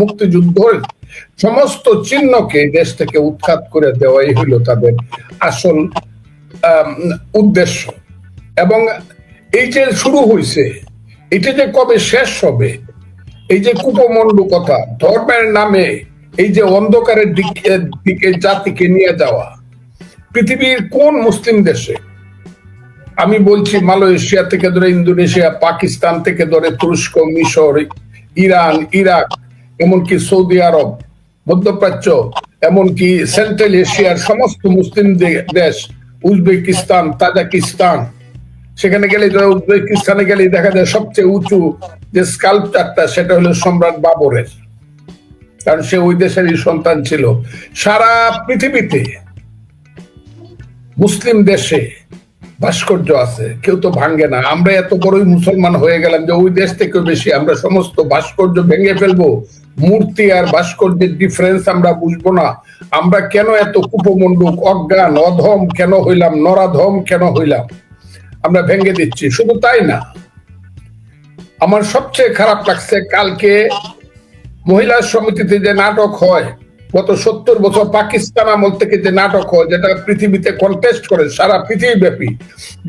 মুক্তিযুদ্ধের সমস্ত চিহ্নকে দেশ থেকে উৎখাত করে দেওয়াই হলো তাদের আসল উদ্দেশ্য। এবং এই যে শুরু হয়েছে এটা যে কবে শেষ হবে, এই যে কুপমন্ডু কথা ধর্মের নামে এই যে অন্ধকারের দিকে দিকে জাতিকে নিয়ে যাওয়া, পৃথিবীর কোন মুসলিম দেশে? আমি বলছি মালয়েশিয়া থেকে ধরে ইন্দোনেশিয়া, পাকিস্তান থেকে ধরে তুরস্ক, মিশর, ইরান, ইরাক এমনকি সৌদি আরব, মধ্যপ্রাচ্য, এমনকি সেন্ট্রাল এশিয়ার সমস্ত মুসলিম দেশ, উজবেকিস্তান, তাজাকিস্তান, সেখানে গেলে উজবেকিস্তানে গেলে দেখা যায় সবচেয়ে উঁচু যে স্কাল্পচারটা, সেটা হলো সম্রাট বাবরের। কারণ সে ওই দেশেরই সন্তান ছিল। সারা পৃথিবীতে মুসলিম দেশে ভাস্কর্য আছে, কেউ তো ভাঙ্গে না। আমরা এত বড়ই মুসলমান হয়ে গেলাম যে ওই দেশ থেকে বেশি আমরা সমস্ত ভাস্কর্য ভেঙে ফেলব। মূর্তি আর ভাস্কর্যের ডিফারেন্স আমরা বুঝব না। আমরা কেন এত কুপমণ্ডুক, অজ্ঞান, অধম কেন হইলাম, নরাধম কেন হইলাম? আমরা ভেঙে দিচ্ছি, শুধু তাই না। আমার সবচেয়ে খারাপ লাগছে কালকে মহিলা সমিতিতে যে নাটক হয় গত সত্তর বছর পাকিস্তান আমল থেকে যে নাটক হয়, যেটা পৃথিবীতে কন্টেস্ট করে সারা পৃথিবী ব্যাপী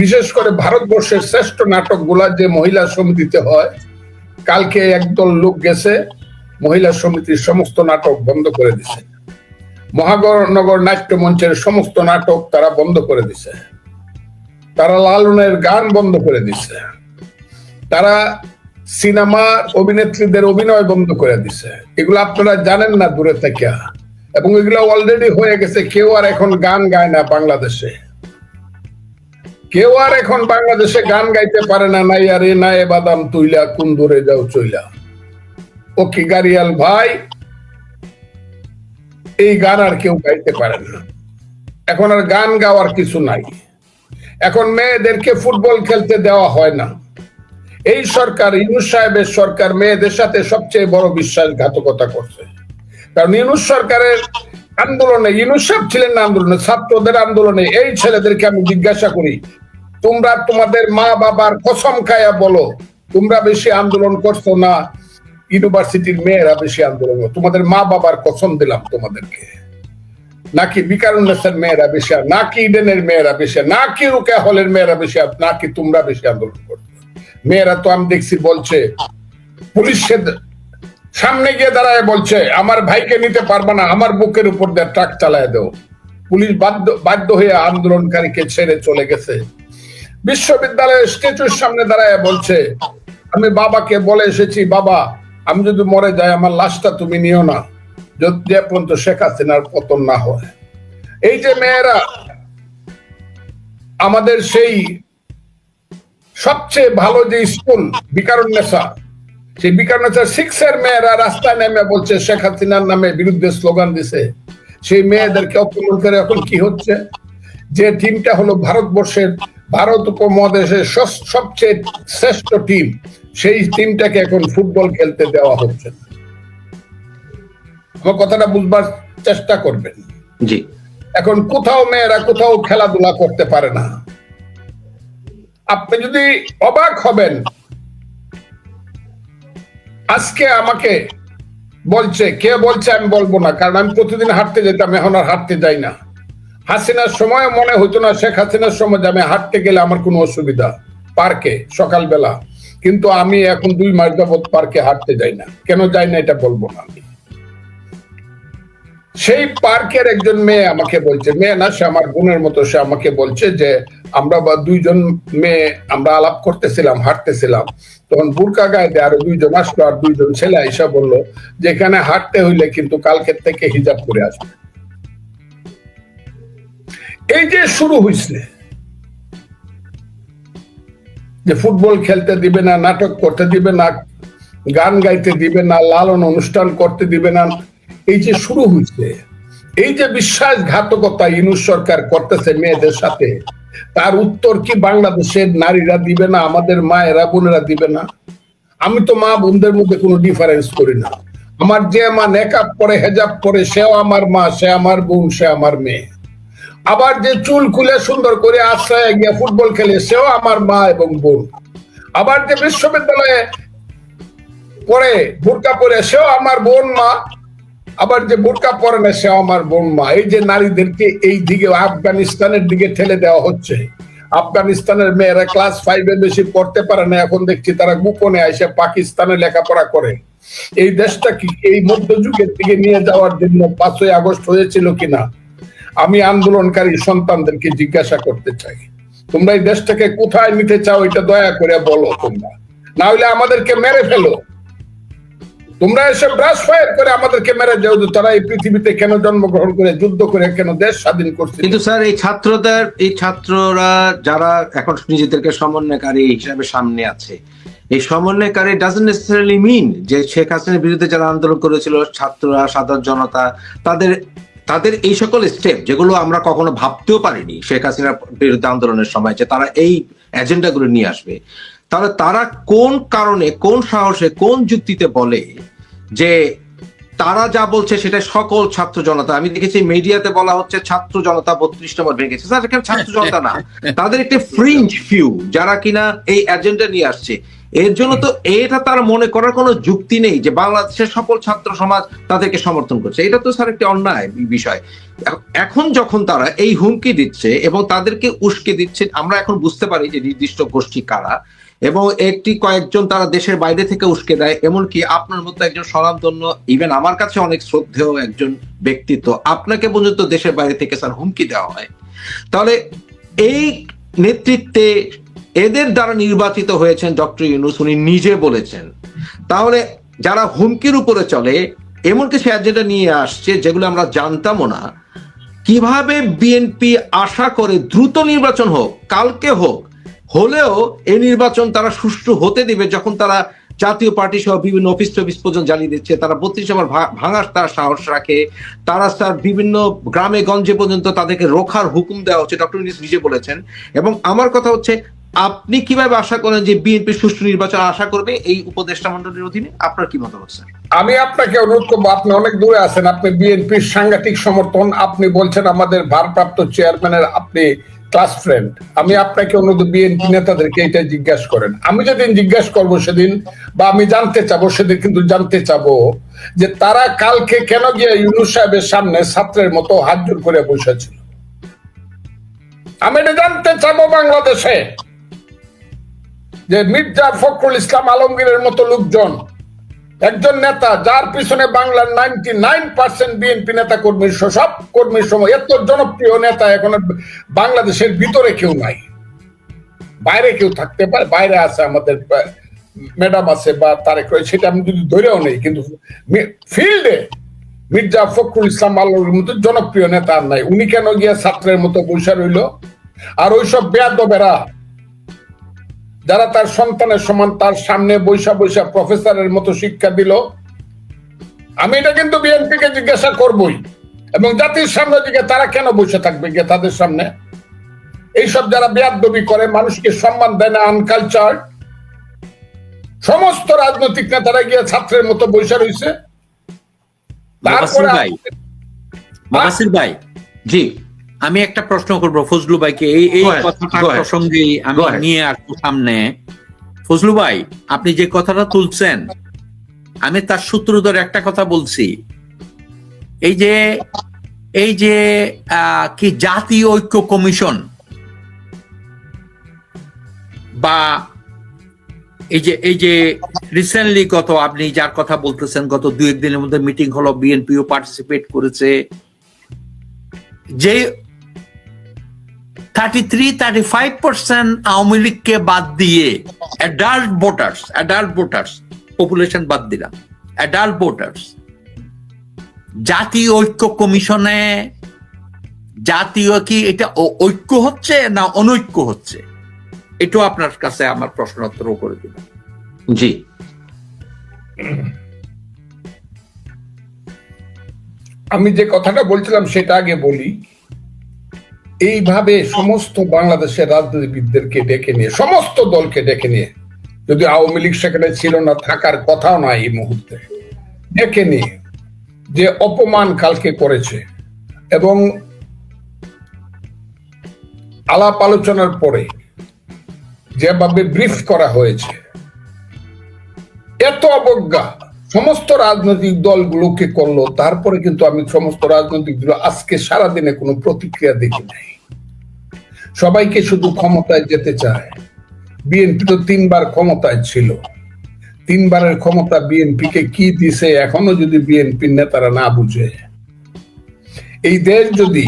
বিশেষ করে ভারতবর্ষের শ্রেষ্ঠ নাটকগুলা যে মহিলা সমিতিতে হয়, কালকে একদল লোক গেছে, মহিলা সমিতির সমস্ত নাটক বন্ধ করে দিছে। মহানগর নাট্য মঞ্চের সমস্ত নাটক তারা বন্ধ করে দিছে। তারা লালনের গান বন্ধ করে দিছে। তারা সিনেমা অভিনেত্রীদের অভিনয় বন্ধ করে দিছে। এগুলো আপনারা জানেন না দূরে থেকে। এবং এগুলো অলরেডি হয়ে গেছে। কেউ আর এখন গান গায় না বাংলাদেশে। কেউ আর এখন বাংলাদেশে গান গাইতে পারে না। নাই আরে, নাই বাদাম তুইলা, কোন দূরে যাও চইলা। ও কি গারিয়াল ভাই? এই গান আর কেউ গাইতে পারে না। এখন আর গান গাওয়ার কিছু নাই। এখন মেয়েদেরকে ফুটবল খেলতে দেওয়া হয় না। এই সরকার, ইউনুস সাহেবের সরকার মেয়েদের সাথে সবচেয়ে বড় বিশ্বাসঘাতকতা করছে। কারণ ইউনুস সরকারের আন্দোলনে, ইউনুস সাহেব ছিলেন না আন্দোলনে, ছাত্রদের আন্দোলনে এই ছেলেদেরকে আমি জিজ্ঞাসা করি, তোমরা তোমাদের মা বাবার কসম খায়া বলো, তোমরা বেশি আন্দোলন করছ না? ইউনিভার্সিটির মেয়েরা বেশি আন্দোলন তোমাদের মা বাবার কসম দিলাম তোমাদেরকে। নাকি বিকারুন্নেসের মেয়েরা বেশি, নাকি ইডেনের মেয়েরা বেশি, নাকি রুকা হলের মেয়েরা বেশি, নাকি তোমরা বেশি আন্দোলন করছ? মেয়েরা তো আমি দেখছি বলছে, পুলিশের সামনে গিয়ে দাঁড়ায় বলছে, আমার ভাইকে নিতে পারবে না, আমার বুকের উপর দিয়ে ট্রাক চালায় দেও। পুলিশ বাধ্য বাধ্য হয়ে আন্দোলনকারীকে ছেড়ে চলে গেছে। বিশ্ববিদ্যালয়ের স্ট্যাচুর সামনে দাঁড়ায় বলছে, আমি বাবাকে বলে এসেছি, বাবা, আমি যদি মরে যাই, আমার লাশটা তুমি নিও না। যত, যে পর্যন্ত শেখ হাসিনার পতন না হয়। এই যে মেয়েরা, আমাদের সেই সবচেয়ে ভালো যে স্কুল বিকারুন্নেসা সেই বিকারুন্নেসা সিক্স এর মেয়েরা রাস্তায় নেমে বলছে শেখ হাসিনার নামে বিরুদ্ধে স্লোগান দিছে। সেই মেয়েদেরকে অপমান করে এখন কি হচ্ছে? যে টিমটা হলো ভারতবর্ষের ভারত উপমহাদেশের সবচেয়ে শ্রেষ্ঠ টিম সেই টিমটাকে এখন ফুটবল খেলতে দেওয়া হচ্ছে। আমার কথাটা বুঝবার চেষ্টা করবেন। জি। এখন কোথাও মেয়েরা কোথাও খেলাধুলা করতে পারে না। আপনি যদি অবাক হবেন, আজকে আমাকে বলছে, কে বলছে আমি বলব না, কারণ আমি প্রতিদিন হাঁটতে যেতাম, এখন আর হাঁটতে যাই না। হাসিনার সময় মনে হতো না, শেখ হাসিনার সময় যে আমি হাঁটতে গেলে আমার কোনো অসুবিধা পার্কে, সকালবেলা। কিন্তু আমি এখন দুই মাস যাবৎ পার্কে হাঁটতে যাই না। কেন যাই না এটা বলব না আমি। সেই পার্কের একজন মেয়ে আমাকে বলছে, মেয়ে না, সে আমার বোনের মতো, সে আমাকে বলছে যে, আমরা বা দুইজন মেয়ে আমরা আলাপ করতেছিলাম, হাঁটতেছিলাম। তখন বুরকা গায়ে আরও দুইজন আসলো আর দুইজন ছেলে এসে বলল যে, এখানে হাঁটতে হইলে কিন্তু কালকের থেকে হিজাব করে আসবে। এই যে শুরু হয়েছে যে ফুটবল খেলতে দিবে না, নাটক করতে দিবে না, গান গাইতে দিবে না, লালন অনুষ্ঠান করতে দিবে না এই যে শুরু হয়েছে, এই যে বিশ্বাসঘাতকতা ইনুস সরকার করতেছে মেয়েদের সাথে, তার উত্তর কি বাংলাদেশের নারীরা দিবে না, আমাদের মায়েরা, বোনেরা দিবে না? আমি তো মা বোনদের মধ্যে কোনো ডিফারেন্স করি না। আমার যে মা নেকাব পরে, হেজাব পরে, সেও আমার মা, সে আমার বোন, সে আমার মেয়ে। আবার যে চুল খুলে সুন্দর করে আশ্রয় গিয়ে ফুটবল খেলে, সেও আমার মা এবং বোন। আবার যে বিশ্ববিদ্যালয়ে পরে বোরকা পরে, সেও আমার বোন, মা। আবার যে বোরকা পরে না সে আমার বোন মা। এই যে নারীদেরকে এই দিকে আফগানিস্তানের দিকে ঠেলে দেওয়া হচ্ছে। আফগানিস্তানের মেয়েরা ক্লাস ফাইভের বেশি পড়তে পারে না, এখন দেখছি তারা গোপনে এসে পাকিস্তানে লেখাপড়া করে। এই দেশটা কি এই মধ্যযুগের দিকে নিয়ে যাওয়ার জন্য পাঁচই আগস্ট হয়েছিল কিনা? আমি আন্দোলনকারী সন্তানদেরকে জিজ্ঞাসা করতে চাই। তোমরা এই দেশটাকে কোথায় নিতে চাও, এটা দয়া করে বলো তোমরা। না হলে আমাদেরকে মেরে ফেলো। তোমরা এসে ব্রাশ ফায়ার করে আমাদেরকে মেরে যাও যে তারা এই পৃথিবীতে কেন জন্মগ্রহণ করে, যুদ্ধ করে, কেন দেশ স্বাধীন করছে? কিন্তু স্যার, এই ছাত্রদের, এই ছাত্ররা যারা এখন নিজেদেরকে সমন্বয়কারী হিসাবে সামনে আছে, এই সমন্বয়কারী ডাজন্ট নেসেসারিলি মিন যে শেখ হাসিনার বিরুদ্ধে যারা আন্দোলন করেছিল, ছাত্ররা, সাধারণ জনতা, তাদের তাদের এই সকল স্টেপ যেগুলো আমরা কখনো ভাবতেও পারিনি শেখ হাসিনার বিরুদ্ধে আন্দোলনের সময় যে তারা এই এজেন্ডাগুলো নিয়ে আসবে। তাহলে তারা কোন কারণে, কোন সাহসে, কোন যুক্তিতে বলে যে তারা যা বলছে সেটা সকল ছাত্র জনতা, আমি দেখেছি মিডিয়াতে বলা হচ্ছে ছাত্র জনতা বত্রিশ নম্বর ভেঙেছে স্যার, এখানে ছাত্র জনতা না, তাদের একটি ফ্রিঞ্জ ফিউ যারা কিনা এই এজেন্ডা নিয়ে আসছে। এর জন্য তো এটা তার মনে করার কোনো যুক্তি নেই যে বাংলাদেশের সকল ছাত্র সমাজ তাদেরকে সমর্থন করছে। এটা তো স্যার একটি অন্যায় বিষয়। এখন যখন তারা এই হুমকি দিচ্ছে এবং তাদেরকে উস্কে দিচ্ছে, আমরা এখন বুঝতে পারি যে নির্দিষ্ট গোষ্ঠী কারা। এবং একটি কয়েকজন তারা দেশের বাইরে থেকে উস্কে দেয়, এমনকি আপনার মতো একজন স্বনামধন্য ইভেন আমার কাছে অনেক শ্রদ্ধেয় একজন ব্যক্তিত্ব আপনাকে পর্যন্ত দেশের বাইরে থেকে স্যার হুমকি দেওয়া হয়। তাহলে এই নেতৃত্বে এদের দ্বারা নির্বাচিত হয়েছেন ডক্টর ইউনুস, উনি নিজে বলেছেন। তাহলে যারা হুমকির উপরে চলে, এমন কিছু এজেন্ডা নিয়ে আসছে যেগুলো আমরা জানতামও না। কীভাবে বিএনপি আশা করে দ্রুত নির্বাচন হোক, কালকে হোক হলেও এই নির্বাচন তারা সুষ্ঠু হতে দিবে যখন তারা জাতীয় পার্টি সহ বিভিন্ন অফিস টফিস পর্যন্ত জ্বালিয়ে দিচ্ছে, তারা বত্রিশ নম্বর ভাঙার তার সাহস রাখে, তারা তার বিভিন্ন গ্রামে গঞ্জে পর্যন্ত তাদেরকে রোখার হুকুম দেওয়া হচ্ছে, ডক্টর ইউনিস নিজে বলেছেন। এবং আমার কথা হচ্ছে, আপনি কীভাবে আশা করেন যে বিএনপি সুষ্ঠু নির্বাচন আশা করবে? এই উপদেষ্টা মন্ডলীর অধীনে আপনার কি মতামত, স্যার? আমি আপনাকে অনুরোধ করব, আপনি অনেক দূরে আছেন, আপনি বিএনপির সাংঘাতিক সমর্থন, আপনি বলছেন আমাদের ভারপ্রাপ্ত চেয়ারম্যানের আপনি ক্লাস ফ্রেন্ড, আমি আপনাকে অনুরোধ, বিএনপি নেতাদেরকে এটা জিজ্ঞাসা করেন। আমি যেদিন জিজ্ঞাসা করব সেদিন, বা আমি জানতে চাবো, সেদিন কিন্তু জানতে চাবো যে তারা কালকে কেন গিয়ে ইউনুস সাহেবের সামনে ছাত্রের মতো হাত জোর করে বসেছিল। আমি এটা জানতে চাবো বাংলাদেশে যে মির্জা ফখরুল ইসলাম আলমগীরের মতো লোকজন একজন নেতা যার পিছনে বাংলার নাইনটি নাইন পার্সেন্ট বিএনপি নেতা কর্মীর সব কর্মীর সময় এত জনপ্রিয় নেতা এখন বাংলাদেশের ভিতরে কেউ নাই। বাইরে কেউ থাকতে পারে, বাইরে আছে আমাদের ম্যাডাম আছে বা রয়েছে সেটা আমি যদি ধরেও নেই, কিন্তু ফিল্ডে মির্জা ফখরুল ইসলাম আলমের মতো জনপ্রিয় নেতা আর নাই। উনি কেন গিয়ে ছাত্রের মতো বৈশা রইল? আর ওইসব বেয়াদবেরা যারা তার সন্তানের সমান তার সামনে বৈশা বৈশা প্রফেসরের মতো শিক্ষা দিল আমি এটা কিন্তু বিএনপি কে জিজ্ঞাসা করবই। এবং জাতির সামনে দিকে তারা কেন বসে থাকবে গিয়ে তাদের সামনে? এইসব যারা বেয়াদবি করে মানুষকে সম্মান দেয় না আনকালচার সমস্ত রাজনৈতিক নেতারা গিয়ে ছাত্রের মতো বৈশা রয়েছে। তারপরে ভাই। জি। আমি একটা প্রশ্ন করব ফজলু ভাইকে। এই এই কথাটা প্রসঙ্গে আমি নিয়ে আসব সামনে। ফজলু ভাই আপনি যে কথাটা তুলছেন আমি তার সূত্র ধরে একটা কথা বলছি। এই যে এই যে কি জাতীয় ঐক্য কমিশন বা এই যে এই যে রিসেন্টলি গত আপনি যার কথা বলতেছেন গত দু একদিনের মধ্যে মিটিং হলো বিএনপিও পার্টিসিপেট করেছে। যে thirty three thirty five percent Awami লীগকে বাদ দিয়ে adult voters adult voters population বাদ দিলাম। অ্যাডাল্ট ভোটার্স জাতীয় ঐক্য কমিশনে জাতীয় কি এটা ঐক্য হচ্ছে না অনৈক্য হচ্ছে? এটাও আপনার কাছে আমার প্রশ্ন উত্তর করে দিব জি। আমি যে কথাটা বলছিলাম সেটা আগে বলি। এইভাবে সমস্ত বাংলাদেশের রাজনীতিবিদদেরকে ডেকে নিয়ে, সমস্ত দলকে ডেকে নিয়ে, যদি আওয়ামী লীগ সেখানে ছিল না, থাকার কথাও না এই মুহূর্তে, ডেকে নিয়ে যে অপমান কালকে করেছে এবং আলাপ আলোচনার পরে যেভাবে ব্রিফ করা হয়েছে, এত অবজ্ঞা। সমস্ত রাজনৈতিক দলগুলোকে করল, তারপরে কিন্তু আমি সমস্ত রাজনৈতিক দল, আজকে সারাদিনে কোনো প্রতিক্রিয়া দেখি নাই। সবাইকে শুধু ক্ষমতায় যেতে চায়। বিএনপি তো তিনবার ক্ষমতায় ছিল। তিনবারের ক্ষমতা বিএনপি কে কি দিছে এখনও যদি বিএনপির নেতারা না বুঝে? এই দেশ যদি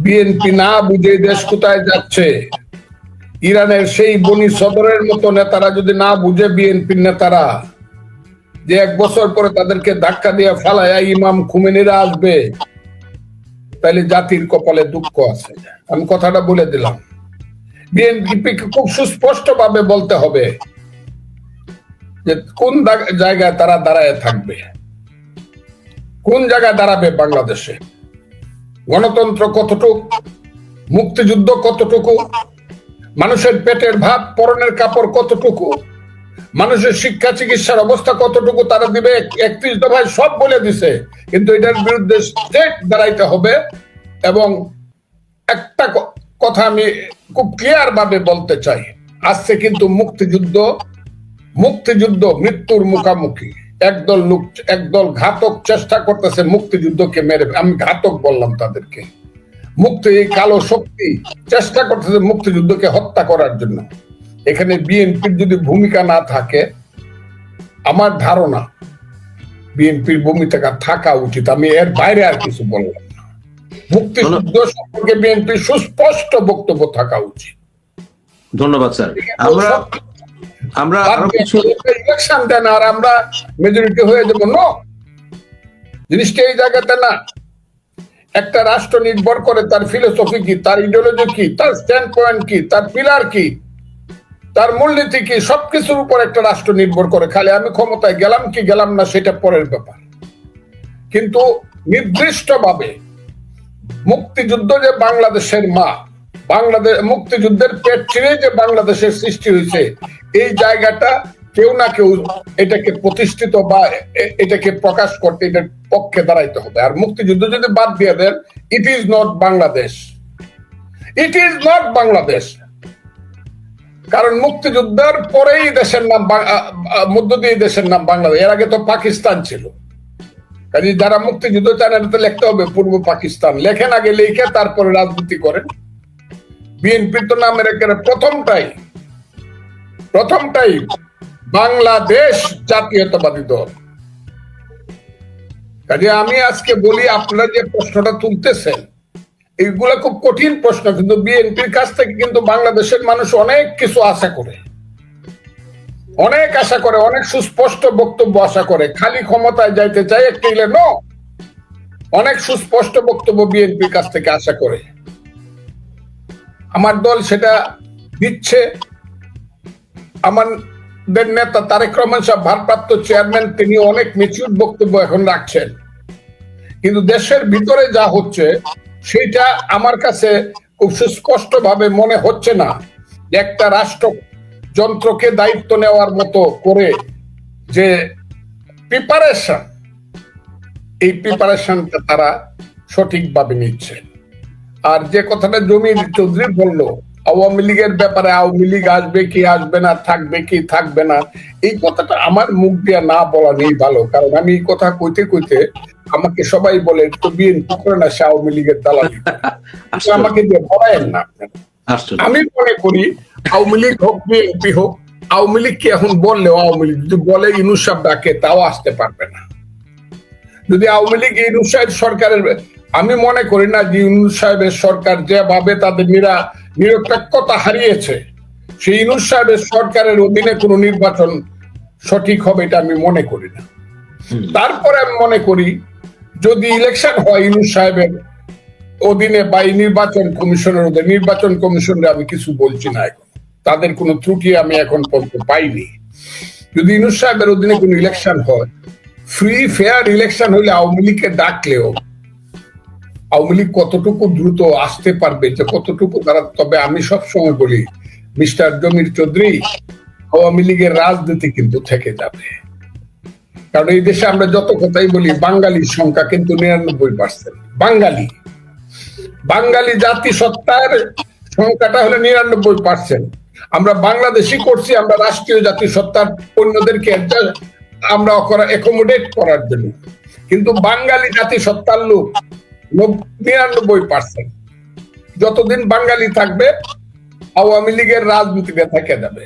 বিএনপি না বুঝে দেশ কোথায় যাচ্ছে? ইরানের সেই বনি সদরের মতো নেতারা যদি না বুঝে বিএনপির নেতারা যে এক বছর পরে তাদেরকে ধাক্কা দিয়ে ফালায় ইমাম খুমেনিরা আসবে। তাহলে জাতির কপালে দুঃখ আছে। আমি কথাটা বলে দিলাম। বিএনপি খুব সুস্পষ্ট ভাবে বলতে হবে যে কোন জায়গায় তারা দাঁড়ায় থাকবে। কোন জায়গায় দাঁড়াবে বাংলাদেশে? গণতন্ত্র কতটুকু? মুক্তিযুদ্ধ কতটুকু? মানুষের পেটের ভাত, পরনের কাপড় কতটুকু? মানুষের শিক্ষা, চিকিৎসার অবস্থা কতটুকু, তারা দিবে একত্রিশ দফায় সব বলে দিছে। কিন্তু এটার বিরুদ্ধে স্টেট দাঁড়াইতে হবে এবং একটা কথা আমি খুব ক্লিয়ার ভাবে বলতে চাই। আসছে কিন্তু মুক্তিযুদ্ধ মুক্তিযুদ্ধ মৃত্যুর মুখামুখি। একদল লোক, একদল ঘাতক চেষ্টা করতেছে মুক্তিযুদ্ধকে মেরে। আমি ঘাতক বললাম তাদেরকে। মুক্তি কালো শক্তি চেষ্টা করতেছে মুক্তিযুদ্ধকে হত্যা করার জন্য। এখানে বিএনপির যদি ভূমিকা না থাকে আমার ধারণা বিএনপির ভূমিকা থাকা উচিত। আমি এর বাইরে আর কিছু বললাম না। মুক্তিযুদ্ধ সম্পর্কে বিএনপির সুস্পষ্ট বক্তব্য থাকা উচিত। ধন্যবাদ স্যার। আমরা আমরা আরও কিছু ইলেকশন দেন আর আমরা মেজরিটি হয়ে যাব নো। জিনিসটা এই জায়গাতে না। একটা রাষ্ট্র নির্ভর করে তার ফিলোসফি কি তার ইডিওলজি কি তার স্ট্যান্ড পয়েন্ট কি তার পিলার কি। তার মূলনীতি কি? সবকিছুর উপর একটা রাষ্ট্র নির্ভর করে। খালি আমি ক্ষমতায় গেলাম কি গেলাম না, সেটা পরের ব্যাপার। কিন্তু নির্দিষ্টভাবে মুক্তিযুদ্ধ যে বাংলাদেশের মা বাংলাদেশ মুক্তিযুদ্ধের ছিঁড়ে যে বাংলাদেশের সৃষ্টি হয়েছে, এই জায়গাটা কেউ না কেউ এটাকে প্রতিষ্ঠিত বা এটাকে প্রকাশ করতে এটার পক্ষে দাঁড়াইতে হবে। আর মুক্তিযুদ্ধ যদি বাদ দিয়ে দেন it is not Bangladesh it is not Bangladesh কারণ মুক্তিযুদ্ধের পরেই দেশের নাম মধ্য দিয়ে দেশের নাম বাংলাদেশ। এর আগে তো পাকিস্তান ছিল। কাজে যারা মুক্তিযুদ্ধ চান এটা তো লিখতে হবে, পূর্ব পাকিস্তান। লেখেন আগে, লিখে তারপরে রাজনীতি করেন। বিএনপির তো নামের একেবারে প্রথমটাই প্রথমটাই বাংলাদেশ জাতীয়তাবাদী দল। কাজে আমি আজকে বলি, আপনারা যে প্রশ্নটা তুলতেছেন এইগুলা খুব কঠিন প্রশ্ন, কিন্তু বিএনপির কাছ থেকে কিন্তু বাংলাদেশের মানুষ অনেক কিছু আশা করে। অনেক আশা করে, অনেক সুস্পষ্ট বক্তব্য আশা করে। খালি ক্ষমতায় যাইতে চায় একটি নো অনেক সুস্পষ্ট বক্তব্য বিএনপির কাছ থেকে আশা করে। আমার দল সেটা দিচ্ছে। আমাদের নেতা তারেক রহমান সাহেব, ভারপ্রাপ্ত চেয়ারম্যান, তিনি অনেক মেচিউর বক্তব্য এখন রাখছেন। কিন্তু দেশের ভিতরে যা হচ্ছে সেটা আমার কাছে খুব সুস্পষ্ট ভাবে মনে হচ্ছে না একটা রাষ্ট্র যন্ত্রকে দায়িত্ব নেওয়ার মতো করে যে প্রিপারেশন এই প্রিপারেশনটা তারা সঠিকভাবে নিচ্ছে। আর যে কথাটা জমির চৌধুরী বলল আওয়ামী লীগের ব্যাপারে আওয়ামী লীগ আসবে কি আসবে না থাকবে কি থাকবে না এই কথাটা আমার মুখ দিয়ে না বলা নেই ভালো। কারণ আমি এই কথা কইতে কইতে আমাকে সবাই বলে তো বিএনপি করে না সে আওয়ামী লীগের দালালি আমাকে দিয়ে বলায়েন না আমি মনে করি আওয়ামী লীগ হোক বিএনপি হোক আওয়ামী লীগ কি এখন বললেও আওয়ামী লীগ যদি বলে ইনুস সাহেব ডাকে তাও আসতে পারবে না। যদি আওয়ামী লীগ ইনুস সাহেব সরকারের আমি মনে করি না যে ইনুস সাহেবের সরকার যেভাবে তাদের নিরা নিরপেক্ষতা হারিয়েছে। সেই ইনুস সাহেবের সরকারের অধীনে কোনো নির্বাচন সঠিক হবে এটা আমি মনে করি না। তারপরে আমি মনে করি যদি ইলেকশন হয় ইনুস সাহেবের অধীনে বা নির্বাচন কমিশনের অধীনে নির্বাচন কমিশনে আমি কিছু বলছি না এখন। তাদের কোনো ত্রুটি আমি এখন পর্যন্ত পাইনি। যদি ইনুস সাহেবের অধীনে কোনো ইলেকশন হয় ফ্রি ফেয়ার ইলেকশন হলে আওয়ামী লীগকে ডাকলেও আওয়ামী লীগ কতটুকু দ্রুত আসতে পারবে যে কতটুকু তারা, তবে আমি সব সময় বলি, মিস্টার জমির চৌধুরী আওয়ামী লীগের রাজনীতি কিন্তু থেকে যাবে। কারণ এই দেশে আমরা যত কথাই বলি, বাঙালির সংখ্যা কিন্তু নিরানব্বই পার্সেন্ট বাঙালি। বাঙালি জাতি সত্তার সংখ্যাটা হলো নিরানব্বই পার্সেন্ট আমরা বাংলাদেশি করছি, আমরা রাষ্ট্রীয় জাতিসত্তার অন্যদেরকে adjust- আমরা অ্যাকোমোডেট করার জন্য। কিন্তু বাঙালি জাতিসত্তার লোক নব- নিরানব্বই পার্সেন্ট যতদিন বাঙালি থাকবে আওয়ামী লীগের রাজনীতিতে থেকে যাবে।